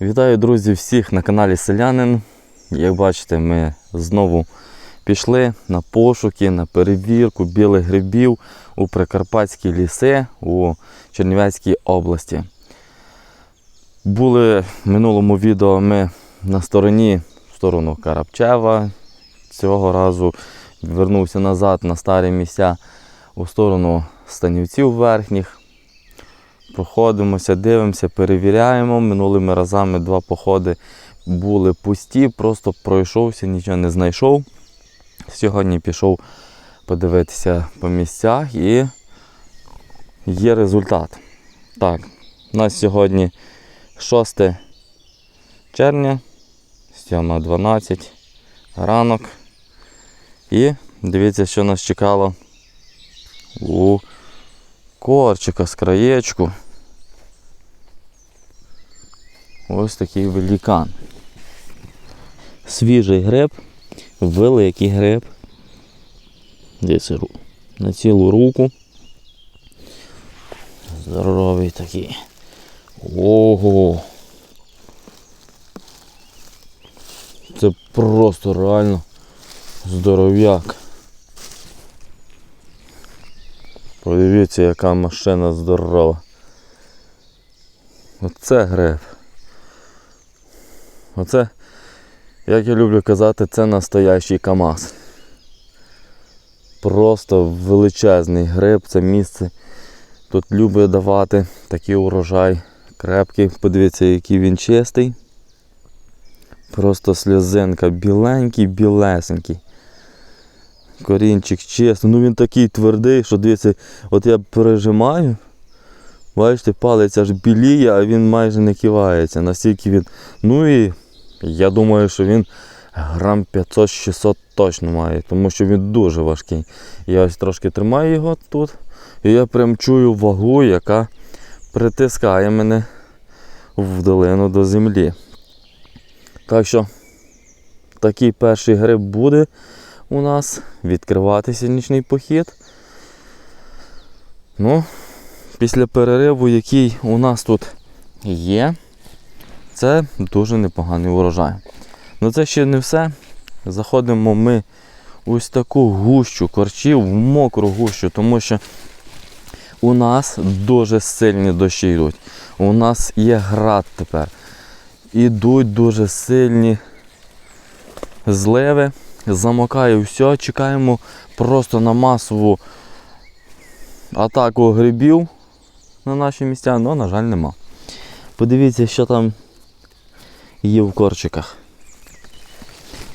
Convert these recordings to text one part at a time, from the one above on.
Вітаю, друзі, всіх на каналі Селянин. Як бачите, ми знову пішли на пошуки, на перевірку білих грибів у Прикарпатські ліси у Чернівецькій області. Були в минулому відео ми на стороні, в сторону Карабчева. Цього разу вернувся назад на старі місця у сторону станівців верхніх. Проходимося, дивимося, перевіряємо. Минулими разами два походи були пусті, просто пройшовся, нічого не знайшов. Сьогодні пішов подивитися по місцях і є результат. Так, у нас сьогодні 6 червня, 7.12 ранок. І дивіться, що нас чекало у корчика з краєчку. Ось такий великан. Свіжий гриб, великий гриб. Десь на цілу руку. Здоровий такий. Ого. Це просто реально здоров'як. Подивіться, яка машина здорова. Оце гриб. Оце, як я люблю казати, це настоящий КАМАЗ. Просто величезний гриб, це місце. Тут любить давати такий урожай крепкий. Подивіться, який він чистий. Просто сльозинка, біленький, білесенький. Корінчик чесно, ну він такий твердий, що дивіться, от я пережимаю, бачите, палець аж біліє, а він майже не кивається. Настільки він. Ну і я думаю, що він грам 500-600 точно має, тому що він дуже важкий. Я ось трошки тримаю його тут, і я прям чую вагу, яка притискає мене в долину до землі. Так що такий перший гриб буде у нас відкриватися нічний похід. Ну, після перериву, який у нас тут є, це дуже непоганий урожай. Ну це ще не все. Заходимо ми ось таку гущу корчів, в мокру гущу, тому що у нас дуже сильні дощі йдуть. У нас є град тепер. Ідуть дуже сильні зливи замокає все, чекаємо просто на масову атаку грибів на наші місця, але, на жаль, нема. Подивіться, що там є в корчиках.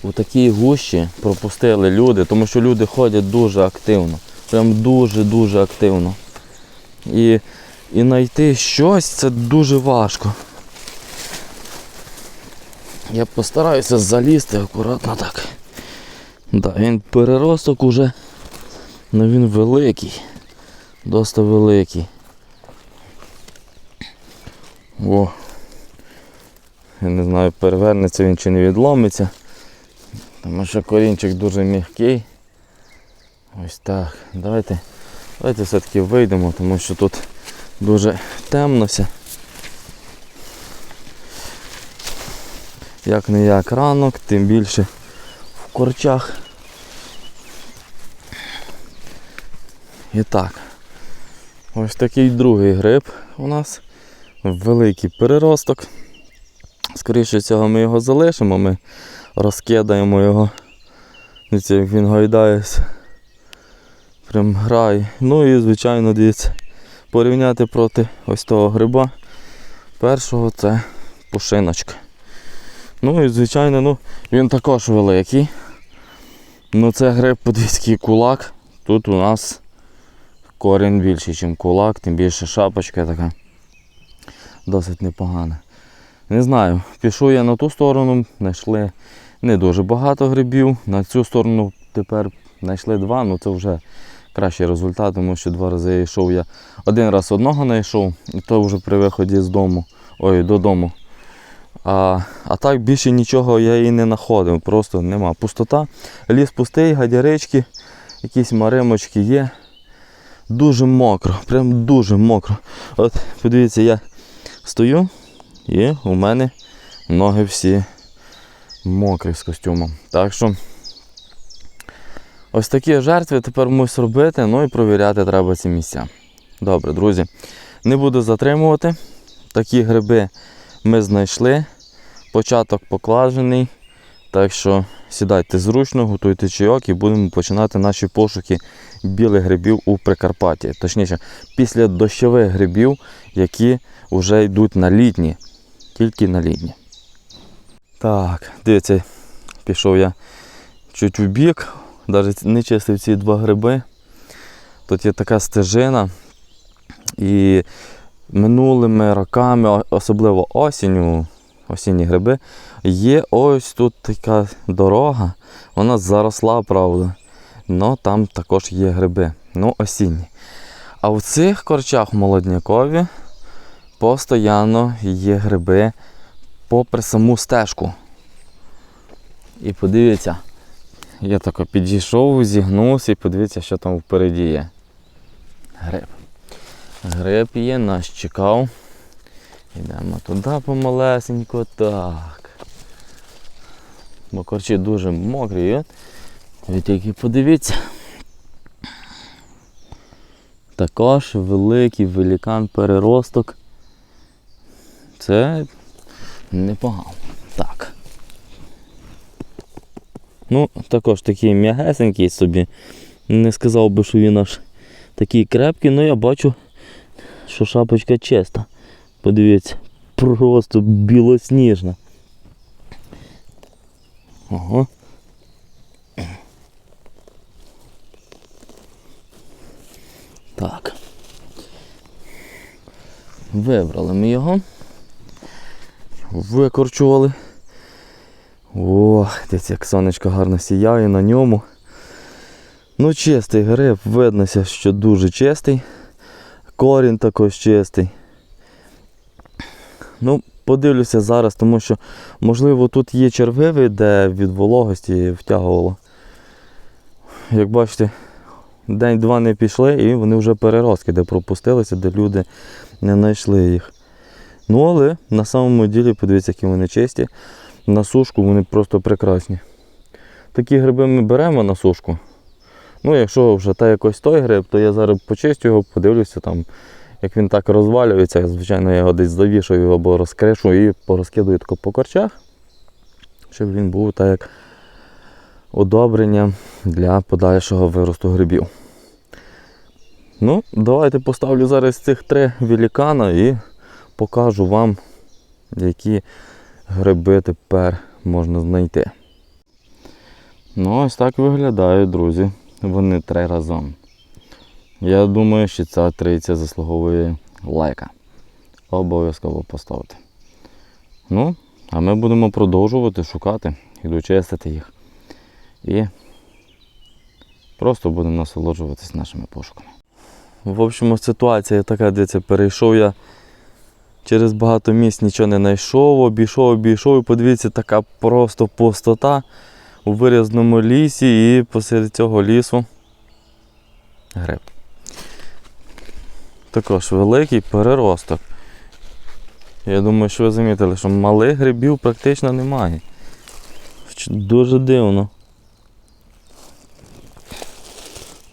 У такій гущі пропустили люди, тому що люди ходять дуже активно. Прям дуже-дуже активно. І, і знайти щось це дуже важко. Я постараюся залізти акуратно так. Да, він переросток уже, але він великий, досить великий. О. Я не знаю, перевернеться він чи не відломиться. Тому що корінчик дуже м'який. Ось так. Давайте, давайте все-таки вийдемо, тому що тут дуже темнося. Як не як ранок, тим більше в корчах. І так. Ось такий другий гриб у нас. Великий переросток. Скоріше цього ми його залишимо, ми розкидаємо його. Дивіться, як він гайдається. Прям грає. Ну і звичайно, дивіться, порівняти проти ось того гриба. Першого це пушиночка. Ну і звичайно, ну, він також великий. Ну це гриб подвійський кулак. Тут у нас корінь більший, ніж кулак, тим більше шапочка така. Досить непогана. Не знаю, пішов я на ту сторону, знайшли не дуже багато грибів. На цю сторону тепер знайшли два, ну це вже кращий результат, тому що два рази я йшов. Я один раз одного знайшов, і то вже при виході з дому, ой, додому. А, а так більше нічого я і не знаходив, просто нема. Пустота. Ліс пустий, гадярички, якісь маримочки є. Дуже мокро, прям дуже мокро. От подивіться, я стою І у мене ноги всі мокрі з костюмом. Так що ось такі жертви тепер мусь робити, ну і провіряти треба ці місця. Добре, друзі, не буду затримувати. Такі гриби ми знайшли. Початок покладений. Так що сідайте зручно, готуйте чайок і будемо починати наші пошуки білих грибів у Прикарпатті. Точніше, після дощових грибів, які вже йдуть на літні. Тільки на літні. Так, дивіться, пішов я чуть в бік, навіть не чистив ці два гриби. Тут є така стежина. І минулими роками, особливо осінню, осінні гриби, є ось тут така дорога, вона заросла, правда. але там також є гриби. Ну, осінні. А в цих корчах молоднякові постійно є гриби попри саму стежку. І подивіться, я тако підійшов, зігнувся і подивіться, що там впереді є. Гриб. Гриб є, нас чекав. Йдемо туди помалесенько. Так. Бо корчі дуже мокрі. от. Ви тільки подивіться. Також великий великан переросток. Це непогано. Так. Ну, також такий м'ягесенький собі. Не сказав би, що він аж такий крепкий, але я бачу, що шапочка чиста. Подивіться, просто білосніжна. Ого. Так. Вибрали ми його. Викорчували. О, дивіться, як сонечко гарно сіяє на ньому. Ну, чистий гриб, виднося, що дуже чистий. Корінь також чистий. Ну, подивлюся зараз, тому що, можливо, тут є червивий, де від вологості втягувало. Як бачите, день-два не пішли і вони вже переростки, де пропустилися, де люди не знайшли їх. Ну, але на самому ділі, подивіться, які вони чисті. На сушку вони просто прекрасні. Такі гриби ми беремо на сушку. Ну, якщо вже та якось той гриб, то я зараз почистю його, подивлюся там, як він так розвалюється. Звичайно, я його десь завішаю або розкришу і порозкидую тако по корчах, щоб він був так як удобрення для подальшого виросту грибів. Ну, давайте поставлю зараз цих три великана і покажу вам, які гриби тепер можна знайти. Ну, ось так виглядають, друзі. Вони три разом. Я думаю, що ця трійця заслуговує лайка. Обов'язково поставте. Ну, а ми будемо продовжувати шукати і дочистити їх. І просто будемо насолоджуватись нашими пошуками. В общем, ситуація така, дивіться, перейшов я через багато місць нічого не знайшов, обійшов, обійшов, і подивіться, така просто пустота у вирязному лісі і посеред цього лісу гриб. Також великий переросток. Я думаю, що ви замітили, що малих грибів практично немає. Дуже дивно.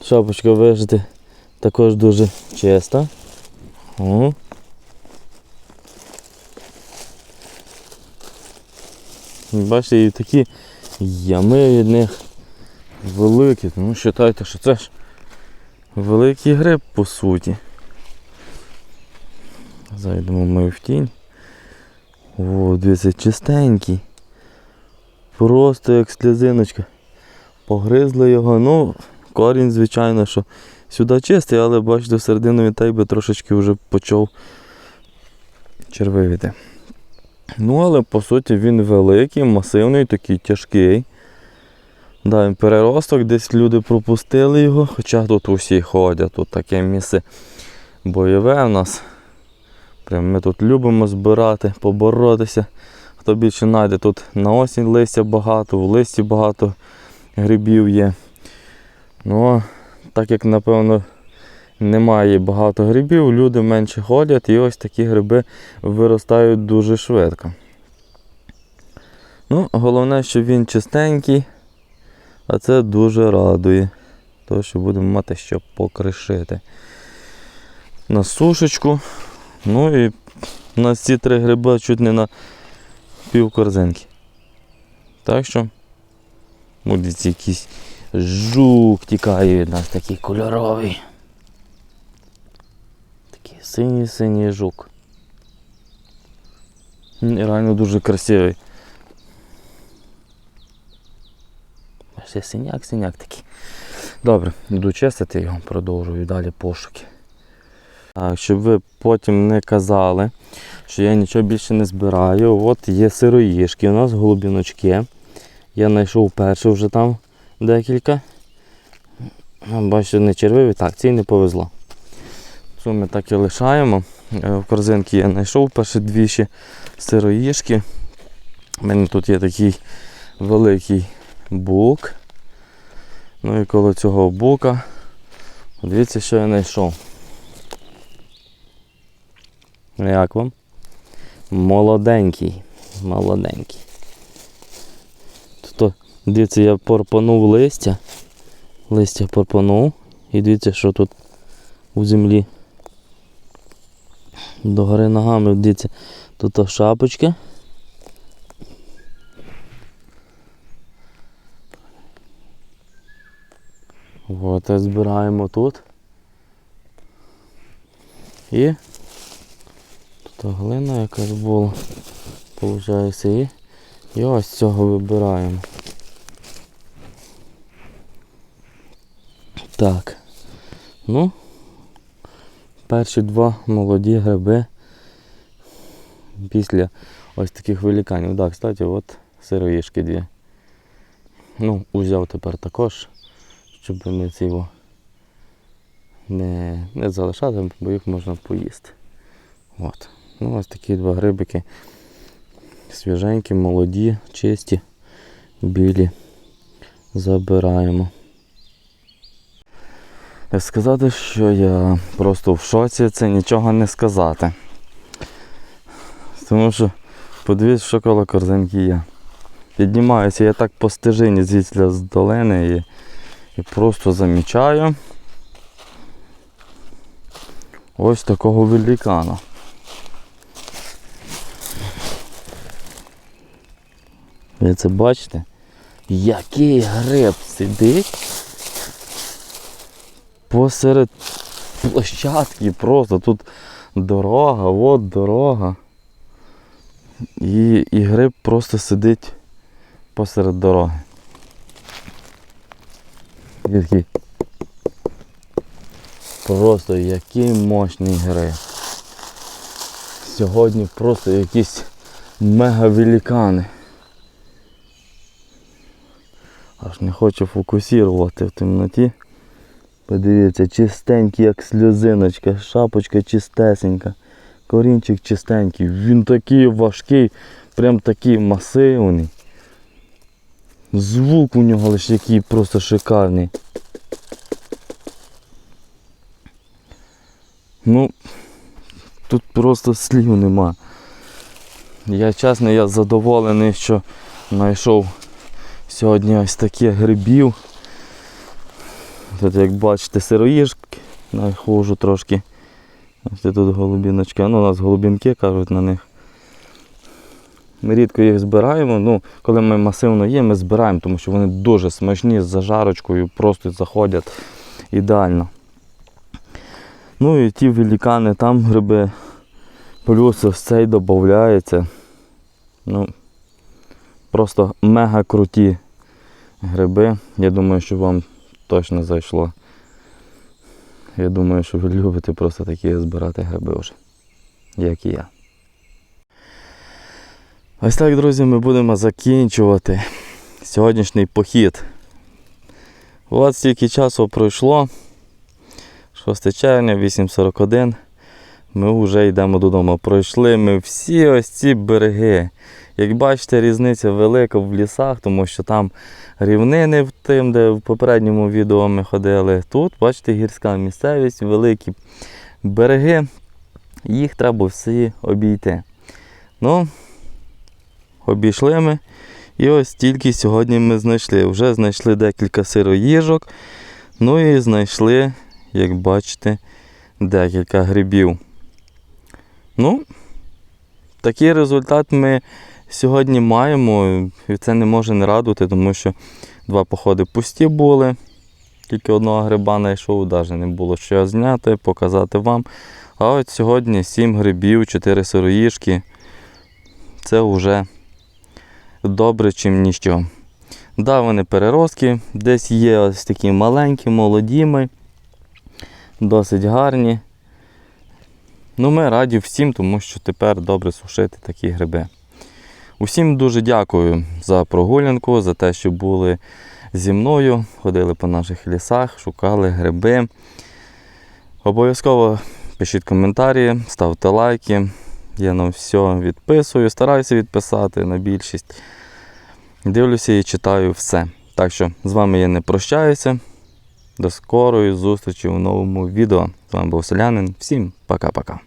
Шапочка вижити також дуже чиста. Бачите, і такі ями від них великі, тому вважайте, що це ж великий гриб по суті. Зайдемо ми в тінь. О, дивіться, чистенький. Просто як сльозиночка. Погризли його, ну, корінь, звичайно, що сюди чистий, але бачите, всередину він так би трошечки вже почав червивіти. Ну, але по суті він великий, масивний, такий тяжкий. Да, він переросток, десь люди пропустили його, хоча тут усі ходять, тут таке місце бойове в нас. Прям ми тут любимо збирати, поборотися. Хто більше знайде, тут на осінь листя багато, в листі багато грибів є. Ну, так як, напевно, немає багато грибів, люди менше ходять і ось такі гриби виростають дуже швидко. Ну, головне, що він чистенький, а це дуже радує. Тому що будемо мати що покришити. На сушечку. Ну і у нас ці три гриби чуть не на пів корзинки. Так що, будуть якийсь жук тікає від нас такий кольоровий. Синій-синій жук. Реально дуже красивий. Ще синяк, синяк такий. Добре, йду чистити його, продовжую далі пошуки. Так, щоб ви потім не казали, що я нічого більше не збираю. От є сироїшки, у нас голубіночки. Я знайшов перший вже там декілька. Бачите, не червиві, так, цій не повезло. Цю ми так і лишаємо. Е, В корзинці я знайшов перші дві ще сироїшки. У мене тут є такий великий бук. Ну і коло цього бука. Дивіться, що я знайшов. Як вам? Молоденький. Молоденький. Тут, дивіться, я порпанув листя. Листя порпанув. І дивіться, що тут у землі. Догори ногами, дивіться, тут шапочка. От, збираємо тут. І тут глина якась була. Получається і, і ось цього вибираємо. Так. Ну, перші два молоді гриби після ось таких вилікань. Так, кстати, от сироїшки дві. Ну, узяв тепер також щоб не цього не, не залишати, бо їх можна поїсти. От. Ну, ось такі два грибики. Свіженькі, молоді, чисті, білі. Забираємо. Сказати, що я просто в шоці, це нічого не сказати. Тому що подивіться, що коло корзинки є. Піднімаюся я так по стежині звідси з долини і і просто замічаю ось такого великана. Ви це бачите? Який гриб сидить посеред площадки просто тут дорога, от дорога. І, і гриб просто сидить посеред дороги. Такий Просто який мощний гриб. Сьогодні просто якісь мега-великани. Аж не хочу фокусувати в темноті. Подивіться, чистенький, як сльозиночка, шапочка чистесенька, корінчик чистенький. Він такий важкий, прям такий масивний. Звук у нього лише який просто шикарний. Ну, тут просто слів нема. Я чесно, я задоволений, що знайшов сьогодні ось таких грибів. Тут, як бачите, сироїжки, нахожу трошки. Ось тут голубіночки. Ну, у нас голубінки кажуть на них. Ми рідко їх збираємо. Ну, коли ми масивно є, ми збираємо, тому що вони дуже смачні з зажарочкою, просто заходять ідеально. Ну і ті великани, там гриби, плюс ось цей додається. Ну, просто мега круті гриби. Я думаю, що вам точно зайшло. Я думаю, що ви любите просто такі збирати гриби як і я. Ось так, друзі, ми будемо закінчувати сьогоднішній похід. От стільки часу пройшло. 6 червня, 8.41. ми вже йдемо додому. Пройшли ми всі ось ці береги. Як бачите, різниця велика в лісах, тому що там рівнини в тим, де в попередньому відео ми ходили. Тут, бачите, гірська місцевість, великі береги. Їх треба всі обійти. Ну, обійшли ми. І ось тільки сьогодні ми знайшли. Вже знайшли декілька сироїжок. Ну і знайшли, як бачите, декілька грибів. Ну, такий результат ми сьогодні маємо. І це не може не радувати, тому що два походи пусті були. Тільки одного гриба знайшов, навіть не було що зняти, показати вам. А от сьогодні 7 грибів, 4 сироїжки. Це вже добре, чим ніщо. Да, вони переростки, десь є ось такі маленькі, молодіми, досить гарні. Ну, ми раді всім, тому що тепер добре сушити такі гриби. Усім дуже дякую за прогулянку, за те, що були зі мною, ходили по наших лісах, шукали гриби. Обов'язково пишіть коментарі, ставте лайки. Я на все відписую, стараюся відписати на більшість. Дивлюся і читаю все. Так що з вами я не прощаюся. До скорої зустрічі у новому відео. З вами був Селянин. Всім пока-пока.